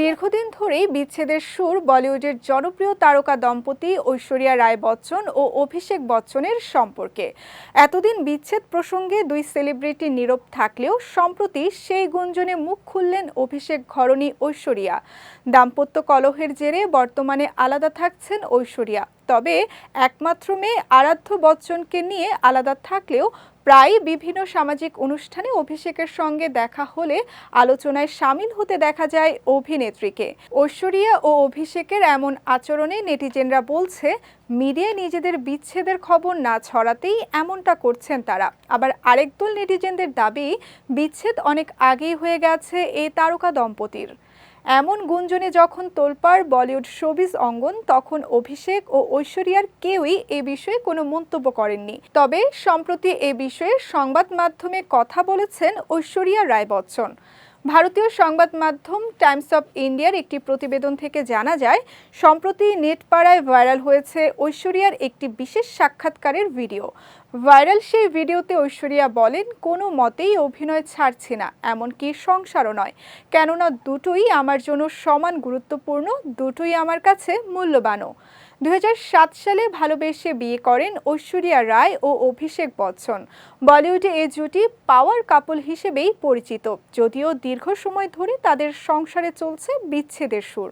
দীর্ঘদিন ধরেই বিচ্ছেদের সুর বলিউডের জনপ্রিয় তারকা দম্পতি ঐশ্বরিয়া রায় বচ্চন ও অভিষেক বচ্চনের সম্পর্কে। এতদিন বিচ্ছেদ প্রসঙ্গে দুই সেলিব্রিটি নীরব থাকলেও সম্প্রতি সেই গুঞ্জনে মুখ খুললেন অভিষেক ঘরণী ঐশ্বরিয়া। দাম্পত্য কলহের জেরে বর্তমানে আলাদা থাকছেন ঐশ্বরিয়া। তবে একমাত্র মেয়ে আরাধ্য বচ্চনকে নিয়ে আলাদা থাকলেও প্রায় বিভিন্ন সামাজিক অনুষ্ঠানে অভিষেকের সঙ্গে দেখা হলে আলোচনায় সামিল হতে দেখা যায় অভিনেত্রীকে। ঐশ্বরিয়া ও অভিষেকের এমন আচরণে নেটিজেনরা বলছে, মিডিয়ায় নিজেদের বিচ্ছেদের খবর না ছড়াতেই এমনটা করছেন তারা। আবার আরেক দল নেটিজেনদের দাবি, বিচ্ছেদ অনেক আগেই হয়ে গেছে এই তারকা দম্পতির। এমন গুঞ্জনে যখন তোলপাড় বলিউড শোবিজ অঙ্গন, তখন অভিষেক ও ঐশ্বরিয়ার কেউই এ বিষয়ে কোনো মন্তব্য করেননি। তবে সম্প্রতি এ বিষয়ে সংবাদ মাধ্যমে কথা বলেছেন ঐশ্বরিয়া রায় বচ্চন ভারতীয় সংবাদ মাধ্যম টাইমস অফ ইন্ডিয়ার একটি প্রতিবেদন থেকে জানা যায়, সম্প্রতি নেটপাড়ায় ভাইরাল হয়েছে ঐশ্বরিয়ার একটি বিশেষ সাক্ষাৎকারের ভিডিও। ভাইরাল সেই ভিডিওতে ঐশ্বরিয়া বলেন, কোনো মতেই অভিনয় ছাড়ছি না, এমনকি সংসারও নয়। কেননা দুটোই আমার জন্য সমান গুরুত্বপূর্ণ, দুটোই আমার কাছে মূল্যবানও। 2007 সালে ভালোবেসে বিয়ে করেন ঐশ্বরিয়া রায় ও অভিষেক বচ্চন। বলিউডে এই জুটি পাওয়ার কাপল হিসেবেই পরিচিত, যদিও দীর্ঘ সময় ধরে তাদের সংসারে চলছে বিচ্ছেদের সুর।